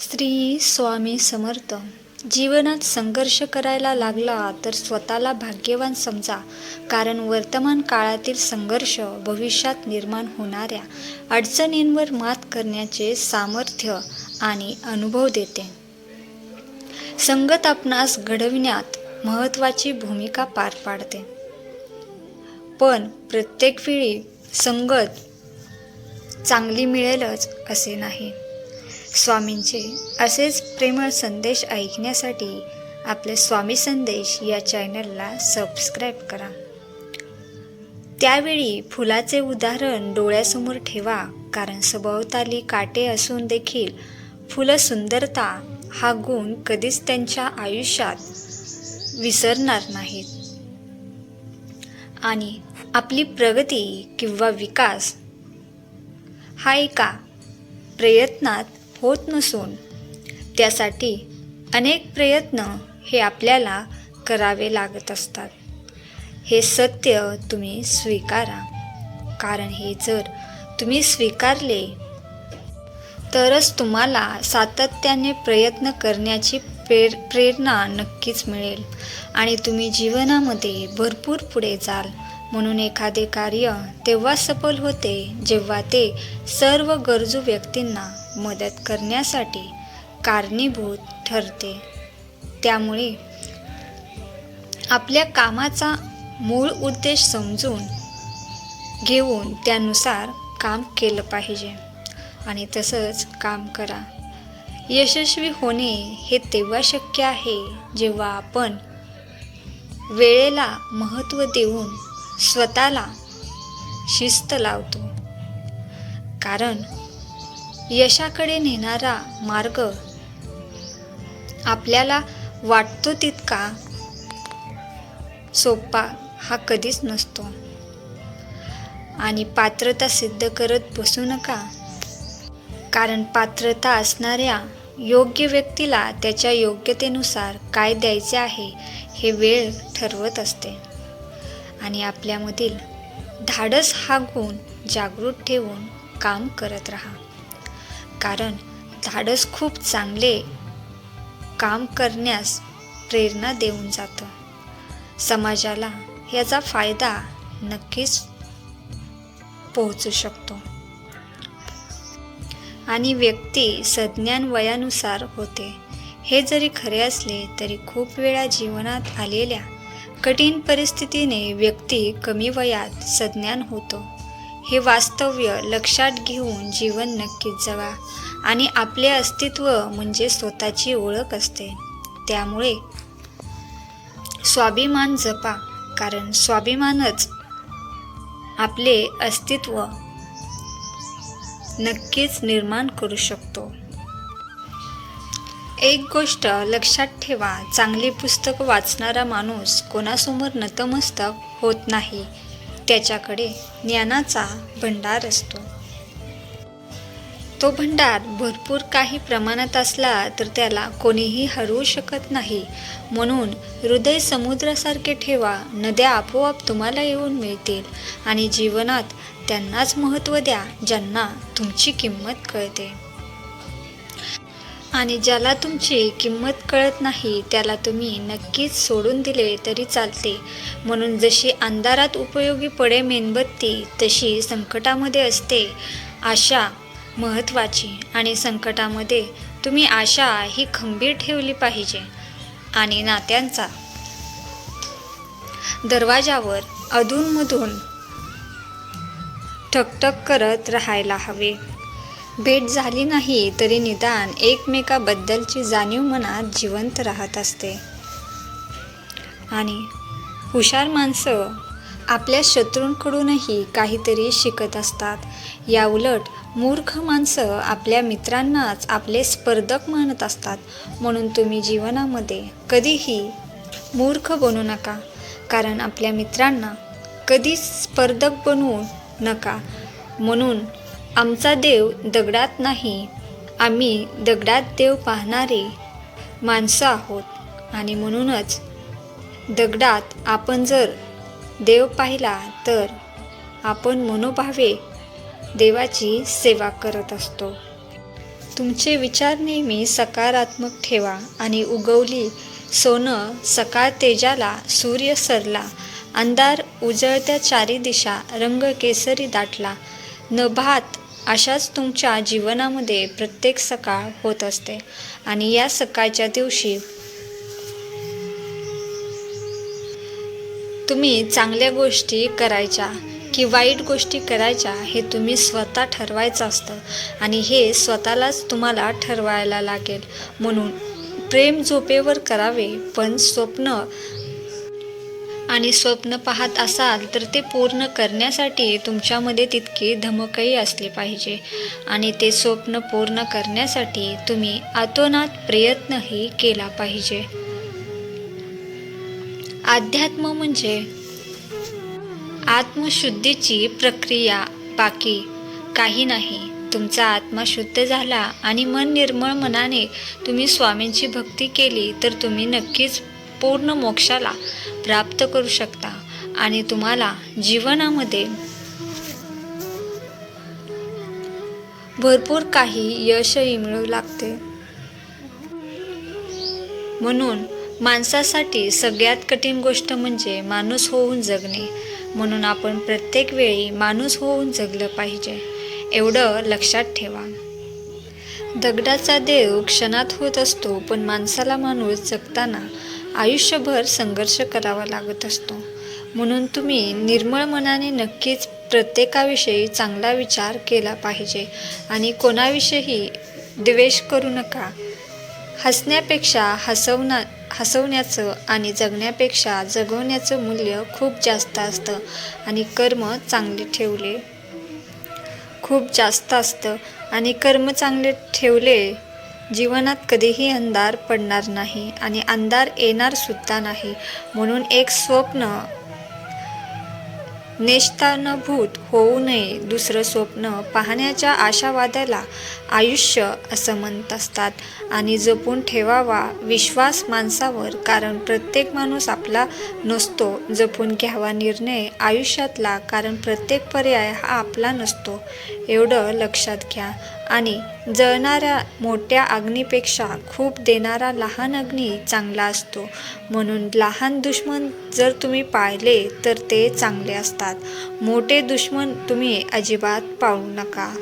श्री स्वामी समर्थ. जीवनात संघर्ष करायला लागला तर स्वतःला भाग्यवान समजा. कारण वर्तमान काळातील संघर्ष भविष्यात निर्माण होणाऱ्या अडचणींवर मात करण्याचे सामर्थ्य आणि अनुभव देते. संगत आपणास घडविण्यात महत्त्वाची भूमिका पार पाडते. पण प्रत्येक वेळी संगत चांगली मिळेलच असे नाही. स्वामींचे असेच प्रेमळ संदेश ऐकण्यासाठी आपले स्वामी संदेश या चॅनलला सबस्क्राईब करा. त्यावेळी फुलाचे उदाहरण डोळ्यासमोर ठेवा कारण सभोवताली काटे असून देखील फुलं सुंदरता हा गुण कधीच त्यांच्या आयुष्यात विसरणार नाहीत. आणि आपली प्रगती किंवा विकास हा एका प्रयत्नात होत नसून त्यासाठी अनेक प्रयत्न हे आपल्याला करावे लागत असतात. हे सत्य तुम्ही स्वीकारा कारण हे जर तुम्ही स्वीकारले तरच तुम्हाला सातत्याने प्रयत्न करण्याची प्रेर प्रेरणा नक्कीच मिळेल आणि तुम्ही जीवनामध्ये भरपूर पुढे जाल. म्हणून एखादे कार्य तेव्हा सफल होते जेव्हा ते सर्व गरजू व्यक्तींना मदत करण्यासाठी कारणीभूत ठरते. त्यामुळे आपल्या कामाचा मूळ उद्देश समजून घेऊन त्यानुसार काम केलं पाहिजे आणि तसंच काम करा. यशस्वी होणे हे तेव्हा शक्य आहे जेव्हा आपण वेळेला महत्त्व देऊन स्वतःला शिस्त लावतो. कारण यशाकडे नेणारा मार्ग आपल्याला वाटतो तितका सोपा हा कधीच नसतो. आणि पात्रता सिद्ध करत बसू नका. कारण पात्रता असणाऱ्या योग्य व्यक्तीला त्याच्या योग्यतेनुसार काय द्यायचे आहे हे वेळ ठरवत असते. आणि आपल्यामधील धाडस हा गुण जागृत ठेवून काम करत राहा. कारण धाडस खूप चांगले काम करण्यास प्रेरणा देऊन जातं. समाजाला याचा फायदा नक्कीच पोहोचू शकतो. आणि व्यक्ती सज्ञान वयानुसार होते. हे जरी खरे असले तरी खूप वेळा जीवनात आलेल्या कठीण परिस्थितीने व्यक्ती कमी वयात सज्ञान होतो. हे वास्तव्य लक्षात घेऊन जीवन नक्कीच जगा आणि आपले अस्तित्व म्हणजे स्वतःची ओळख असते. त्यामुळे स्वाभिमान जपा कारण स्वाभिमानच आपले अस्तित्व नक्कीच निर्माण करू शकतो. एक गोष्ट लक्षात ठेवा चांगली पुस्तक वाचणारा माणूस कोणासमोर नतमस्तक होत नाही. त्याच्याकडे ज्ञानाचा भंडार असतो. तो भंडार भरपूर काही प्रमाणात असला तर त्याला कोणीही हरवू शकत नाही. म्हणून हृदय समुद्रासारखे ठेवा नद्या आपोआप तुम्हाला येऊन मिळतील आणि जीवनात त्यांनाच महत्त्व द्या ज्यांना तुमची किंमत कळते. आणि ज्याला तुमची किंमत कळत नाही त्याला तुम्ही नक्कीच सोडून दिले तरी चालते. म्हणून जशी अंधारात उपयोगी पडे मेणबत्ती तशी संकटामध्ये असते आशा महत्त्वाची आणि संकटामध्ये तुम्ही आशा ही खंबीर ठेवली पाहिजे. आणि नात्यांचा दरवाजावर अधूनमधून ठकठक करत राहायला हवे. भेट झाली नाही तरी निदान एकमेकाबद्दलची जाणीव मनात जिवंत राहत असते. आणि हुशार माणसं आपल्या शत्रूंकडूनही काहीतरी शिकत असतात. या उलट मूर्ख माणसं आपल्या मित्रांनाच आपले स्पर्धक मानत असतात. म्हणून तुम्ही जीवनामध्ये कधीही मूर्ख बनू नका. कारण आपल्या मित्रांना कधीच स्पर्धक बनवू नका. म्हणून आमचा देव दगडात नाही. आम्ही दगडात देव पाहणारे माणसं आहोत. आणि म्हणूनच दगडात आपण जर देव पाहिला तर आपण मनोभावे देवाची सेवा करत असतो. तुमचे विचार नेहमी सकारात्मक ठेवा आणि उगवली सोनं सकाळ तेजाला सूर्य सरला. अंधार उजळत्या चारी दिशा रंग केसरी दाटला. नभात अशाच तुमच्या जीवनामध्ये प्रत्येक सकाळ होत असते. आणि या सकाळच्या दिवशी तुम्ही चांगल्या गोष्टी करायच्या की वाईट गोष्टी करायच्या हे तुम्ही स्वतः ठरवायचं असतं. आणि हे स्वतःलाच तुम्हाला ठरवायला लागेल. म्हणून प्रेम झोपेवर करावे पण स्वप्न आणि स्वप्न पाहत असाल तर ते पूर्ण करण्यासाठी तुमच्यामध्ये तितकी धमकही असली पाहिजे. आणि ते स्वप्न पूर्ण करण्यासाठी तुम्ही आतोनात प्रयत्नही केला पाहिजे. अध्यात्म म्हणजे आत्मशुद्धीची प्रक्रिया बाकी काही नाही. तुमचा आत्मा शुद्ध झाला आणि मन निर्मळ मनाने तुम्ही स्वामींची भक्ती केली तर तुम्ही नक्कीच पूर्ण मोक्षाला प्राप्त करू शकता आणि तुम्हाला जीवनामध्ये भरपूर काही यशही मिळू लागते. म्हणून माणसासाठी सगळ्यात कठीण गोष्ट म्हणजे माणूस होऊन जगणे. म्हणून आपण प्रत्येक वेळी माणूस होऊन जगलं पाहिजे एवढं लक्षात ठेवा. दगडाचा देव क्षणात होत असतो पण माणसाला माणूस जगताना आयुष्यभर संघर्ष करावा लागत असतो. म्हणून तुम्ही निर्मळ मनाने नक्कीच प्रत्येकाविषयी चांगला विचार केला पाहिजे आणि कोणाविषयी द्वेष करू नका. हसण्यापेक्षा हसवणा हसवण्याचं आणि जगण्यापेक्षा जगवण्याचं मूल्य खूप जास्त असतं आणि कर्म चांगले ठेवले खूप जास्त असतं आणि कर्म चांगले ठेवले जीवनात कधीही अंधार पडणार नाही आणि अंधार येणार सुद्धा नाही. म्हणून एक स्वप्न नेष्टानुभूत होऊ नये. दुसरं स्वप्न पाहण्याच्या आशावादाला आयुष्य असं म्हणत असतात आणि जपून ठेवावा विश्वास माणसावर कारण प्रत्येक माणूस आपला नसतो. जपून घ्यावा निर्णय आयुष्यातला कारण प्रत्येक पर्याय हा आपला नसतो. एवढं लक्षात घ्या. आणि जळणाऱ्या मोठ्या अग्नीपेक्षा खूप देणारा लहान अग्नी चांगला असतो. म्हणून लहान दुश्मन जर तुम्ही पाळले तर ते चांगले असतात. मोठे दुश्मन तुम्ही अजिबात पाळू नका.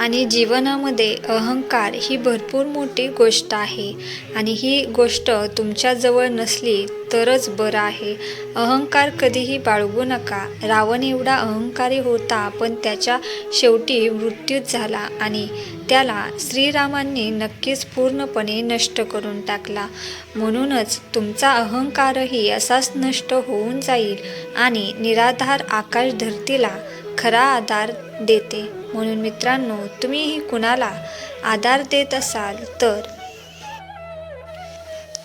आणि जीवनामध्ये अहंकार ही भरपूर मोठी गोष्ट आहे. आणि ही गोष्ट तुमच्याजवळ नसली तरच बरं आहे. अहंकार कधीही बाळगू नका. रावण एवढा अहंकारी होता पण त्याच्या शेवटी मृत्यूच झाला आणि त्याला श्रीरामांनी नक्कीच पूर्णपणे नष्ट करून टाकला. म्हणूनच तुमचा अहंकारही असाच नष्ट होऊन जाईल आणि निराधार आकाश धरतीला खरा आधार देते. म्हणून मित्रांनो तुम्हीही कुणाला आधार देत असाल तर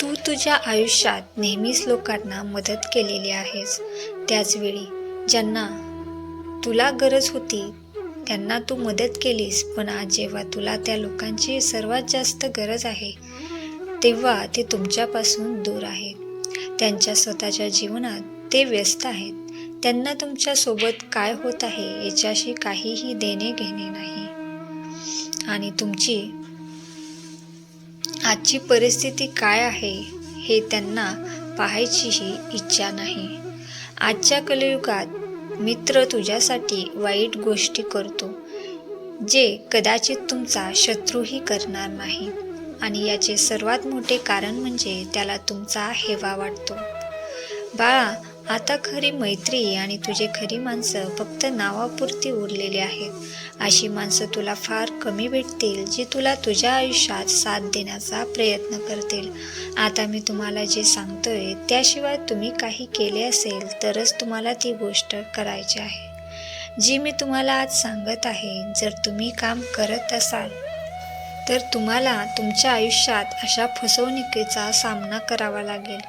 तू तुझ्या आयुष्यात नेहमीच लोकांना मदत केलेली आहेस. त्याचवेळी ज्यांना तुला गरज होती त्यांना तू मदत केलीस. पण आज जेव्हा तुला त्या लोकांची सर्वात जास्त गरज आहे तेव्हा ते तुमच्यापासून दूर आहेत. त्यांच्या स्वतःच्या जीवनात ते व्यस्त आहेत. त्यांना तुमच्यासोबत काय होत आहे याच्याशी काहीही देणे घेणे नाही. आणि तुमची आजची परिस्थिती काय आहे हे त्यांना पाहायचीही इच्छा नाही. आजच्या कलियुगात मित्र तुझ्यासाठी वाईट गोष्टी करतो जे कदाचित तुमचा शत्रूही करणार नाही. आणि याचे सर्वात मोठे कारण म्हणजे त्याला तुमचा हेवा वाटतो. बाळा आता खरी मैत्री आणि तुझे खरी माणसं फक्त नावापुरती उरलेली आहेत. अशी माणसं तुला फार कमी भेटतील जी तुला तुझ्या आयुष्यात साथ देण्याचा प्रयत्न करतील. आता मी तुम्हाला जे सांगतोय त्याशिवाय तुम्ही काही केले असेल तरच तुम्हाला ती गोष्ट करायची आहे. जी मी तुम्हाला आज सांगत आहे जर तुम्ही काम करत असाल तर तुम्हाला तुमच्या आयुष्यात अशा फसवणुकीचा सामना करावा लागेल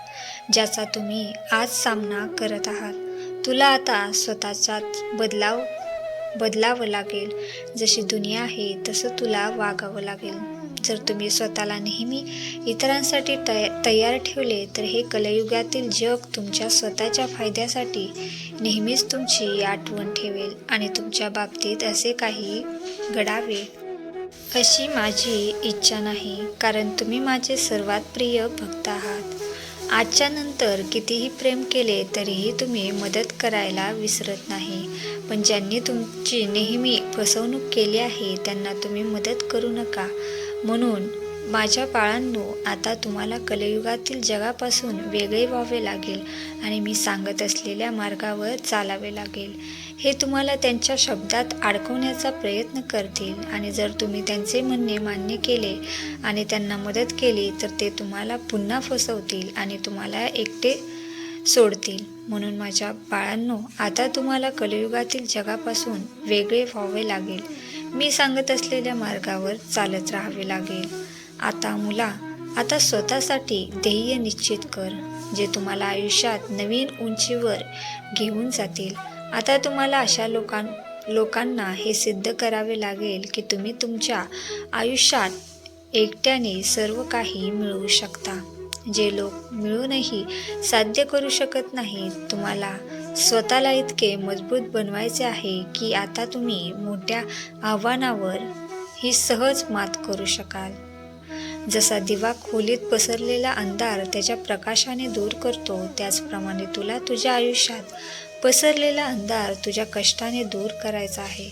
ज्याचा तुम्ही आज सामना करत आहात. तुला आता स्वतःचाच बदलाव बदलावं लागेल. जशी दुनिया आहे तसं तुला वागावं लागेल. जर तुम्ही स्वतःला नेहमी इतरांसाठी तय तयार ठेवले तर हे कलयुगातील जग तुमच्या स्वतःच्या फायद्यासाठी नेहमीच तुमची आठवण ठेवेल आणि तुमच्या बाबतीत असे काही घडावे अशी माझी इच्छा नाही कारण तुम्ही माझे सर्वात प्रिय भक्त आहात. आजच्या नंतर कितीही प्रेम केले तरीही तुम्ही मदत करायला विसरत नाही. पण ज्यांनी तुमची नेहमी फसवणूक केली आहे त्यांना तुम्ही मदत करू नका. म्हणून माझ्या बाळांनो आता तुम्हाला कलयुगातील जगापासून वेगळे व्हावे लागेल आणि मी सांगत असलेल्या मार्गावर चालावे लागेल. हे तुम्हाला त्यांच्या शब्दात अडकवण्याचा प्रयत्न करतील आणि जर तुम्ही त्यांचे म्हणणे मान्य केले आणि त्यांना मदत केली तर ते तुम्हाला पुन्हा फसवतील आणि तुम्हाला एकटे सोडतील. म्हणून माझ्या बाळांनो आता तुम्हाला कलयुगातील जगापासून वेगळे व्हावे लागेल. मी सांगत असलेल्या मार्गावर चालत राहावे लागेल. आता मुला आता स्वतःसाठी ध्येय निश्चित कर जे तुम्हाला आयुष्यात नवीन उंचीवर घेऊन जातील. आता तुम्हाला अशा लोकां लोकांना हे सिद्ध करावे लागेल की तुम्ही तुमच्या आयुष्यात एकट्याने सर्व काही मिळवू शकता. जे लोक मिळूनही साध्य करू शकत नाहीत तुम्हाला स्वतःला इतके मजबूत बनवायचे आहे की आता तुम्ही मोठ्या आव्हानावर ही सहज मात करू शकाल. जसा दिवा खोलीत पसरलेला अंधार त्याच्या प्रकाशाने दूर करतो त्याचप्रमाणे तुला तुझ्या आयुष्यात पसरलेला अंधार तुझ्या कष्टाने दूर करायचा आहे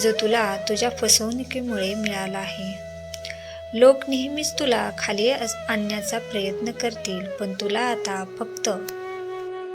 जो तुला तुझ्या फसवणुकीमुळे मिळाला आहे. लोक नेहमीच तुला खाली अस- आणण्याचा प्रयत्न करतील पण तुला आता फक्त